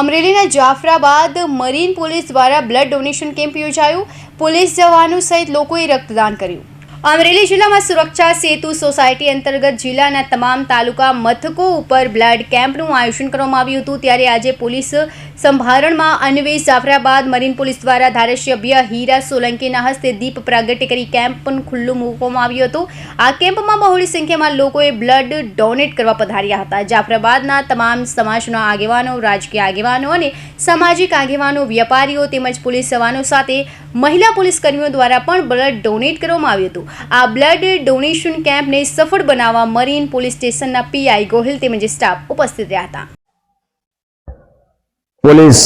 અમરેલીના Jafrabad marine police દ્વારા blood donation camp યોજાયું. પોલીસ જવાનો સહિત લોકોએ રક્તદાન કર્યું. અમરેલી જિલ્લામાં સુરક્ષા સેતુ સોસાયટી અંતર્ગત જિલ્લાના તમામ તાલુકા મથકો ઉપર બ્લડ કેમ્પનું આયોજન કરવામાં આવ્યું હતું. ત્યારે આજે પોલીસ સંભારણમાં અન્વેષ જાફરાબાદ મરીન પોલીસ દ્વારા ધારાસભ્ય હીરા સોલંકીના હસ્તે દીપ પ્રાગટ્ય કરી કેમ્પ પણ ખુલ્લું મૂકવામાં આવ્યું હતું. આ કેમ્પમાં બહોળી સંખ્યામાં લોકોએ બ્લડ ડોનેટ કરવા પધાર્યા હતા. જાફરાબાદના તમામ સમાજના આગેવાનો, રાજકીય આગેવાનો અને સામાજિક આગેવાનો વેપારીઓ તેમજ પોલીસ જવાનો સાથે મહિલા પોલીસ કર્મીઓ દ્વારા પણ બ્લડ ડોનેટ કરવામાં આવ્યું હતું. આ બ્લડ ડોનેશન કેમ્પને સફળ બનાવવા મરીન પોલીસ સ્ટેશનના પીઆઈ ગોહિલ તેમજ સ્ટાફ ઉપસ્થિત રહ્યા હતા. પોલીસ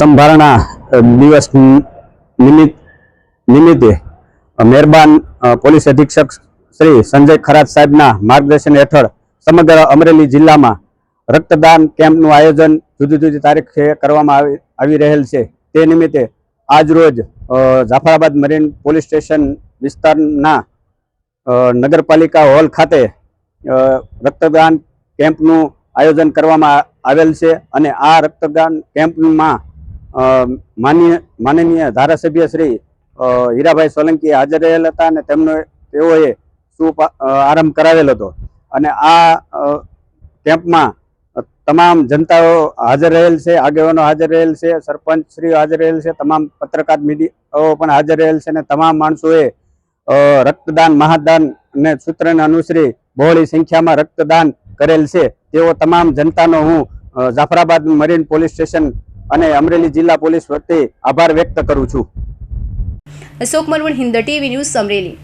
સંભારણા દિવસ નિમિત્ત, નિમિત્તે મહેરબાન પોલીસ અધિક્ષક શ્રી સંજય ખરાત સાહેબના માર્ગદર્શન હેઠળ સમગ્ર અમરેલી જિલ્લામાં રક્તદાન કેમ્પનું આયોજન જુદી જુદી તારીખે કરવામાં આવી રહેલ છે. તે નિમિત્તે આજ રોજ જાફરાબાદ મરીન પોલીસ સ્ટેશન વિસ્તારના નગરપાલિકા હોલ ખાતે રક્તદાન કેમ્પનું આયોજન કરવામાં આવેલ છે અને આ રક્તદાન કેમ્પમાં અ, માનનીય ધારાસભ્ય શ્રી હીરાભાઈ સોલંકી હાજર રહેલ હતા અને તેમનો તેઓએ શું આરંભ કરાવેલ હતો. અને આ કેમ્પમાં તમામ જનતાઓ હાજર રહેલ છે, આગેવાનો હાજર રહેલ છે સરપંચ શ્રી હાજર રહેલ છે, તમામ પત્રકાર મીડિયાઓ પણ હાજર રહેલ છે અને તમામ માણસોએ રક્તદાન, મહાદાન અને સૂત્રને અનુસરી બહોળી સંખ્યામાં રક્તદાન કરેલ છે. તેઓ તમામ જનતાનો હું જાફરાબાદ મરીન પોલીસ સ્ટેશન અને અમરેલી જિલ્લા પોલીસ વતી આભાર વ્યક્ત કરું છું. Ashok Marvan Hind TV news Amreli.